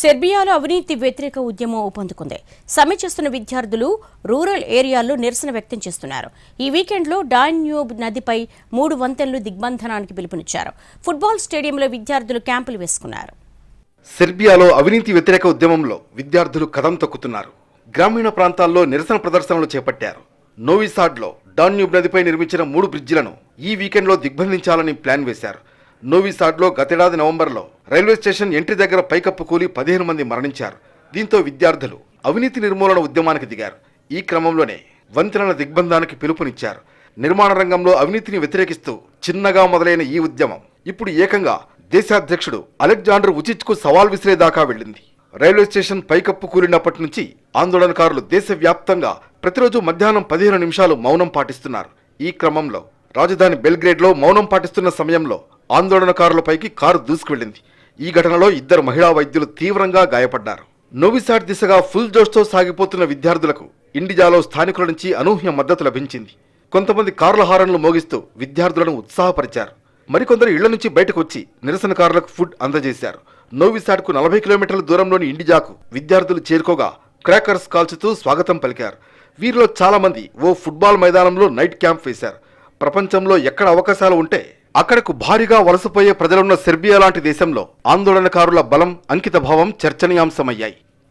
సెర్బియాలో అవినీతి వ్యతిరేక ఉద్యమం ఊపందుకుంది. సమ్మె చేస్తున్న విద్యార్థులు రూరల్ ఏరియాల్లో నిరసన వ్యక్తం చేస్తున్నారు. ఈ వీకెండ్లో డాన్యూబ్ నదిపై మూడు వంతెనలు దిగ్బంధనానికి పిలుపునిచ్చారు. ఫుట్బాల్ స్టేడియంలో విద్యార్థులు క్యాంపులు వేసుకున్నారు. సెర్బియాలో అవినీతి వ్యతిరేక ఉద్యమంలో విద్యార్థులు కదం తొక్కుతున్నారు. గ్రామీణ ప్రాంతాల్లో నిరసన ప్రదర్శనలు చేపట్టారు. నోవిసాడ్లో డాన్యూబ్ నదిపై నిర్మించిన మూడు బ్రిడ్జిలను ఈ వీకెండ్లో దిగ్బంధించాలని ప్లాన్ వేశారు. నోవిసాడ్లో గతేడాది నవంబర్లో రైల్వే స్టేషన్ ఎంట్రీ దగ్గర పైకప్పు కూలి పదిహేను మంది మరణించారు. దీంతో విద్యార్థులు అవినీతి నిర్మూలన ఉద్యమానికి దిగారు. ఈ క్రమంలోనే వంతెనల దిగ్బంధానికి పిలుపునిచ్చారు. నిర్మాణ రంగంలో అవినీతిని వ్యతిరేకిస్తూ చిన్నగా మొదలైన ఈ ఉద్యమం ఇప్పుడు ఏకంగా దేశాధ్యక్షుడు అలెగ్జాండర్ ఉచిచ్కు సవాల్ విసిరేదాకా వెళ్ళింది. రైల్వే స్టేషన్ పైకప్పు కూలినప్పటి నుంచి ఆందోళనకారులు దేశవ్యాప్తంగా ప్రతిరోజు మధ్యాహ్నం పదిహేను నిమిషాలు మౌనం పాటిస్తున్నారు. ఈ క్రమంలో రాజధాని బెల్గ్రేడ్లో మౌనం పాటిస్తున్న సమయంలో ఆందోళనకారులపైకి కారు దూసుకువెళ్ళింది ఈ ఘటనలో ఇద్దరు మహిళా వైద్యులు తీవ్రంగా గాయపడ్డారు. నోవిసాట్ దిశగా ఫుల్ జోష్తో సాగిపోతున్న విద్యార్థులకు ఇండిజాలో స్థానికుల నుంచి అనూహ్య మద్దతు లభించింది. కొంతమంది కార్ల హారన్లు మోగిస్తూ విద్యార్థులను ఉత్సాహపరిచారు. మరికొందరు ఇళ్ళ నుంచి బయటకు వచ్చి నిరసనకారులకు ఫుడ్ అందజేశారు. నోవిసాట్కు నలభై కిలోమీటర్ల దూరంలోని ఇండిజాకు విద్యార్థులు చేరుకోగా క్రాకర్స్ కాల్చుతూ స్వాగతం పలికారు. వీరిలో చాలామంది ఓ ఫుట్బాల్ మైదానంలో నైట్ క్యాంప్ వేశారు. ప్రపంచంలో ఎక్కడ అవకాశాలు ఉంటే అక్కడకు భారీగా వలసపోయే ప్రజలున్న సెర్బియా లాంటి దేశంలో ఆందోళనకారుల బలం అంకితభావం చర్చనీయాంశమయ్యాయి.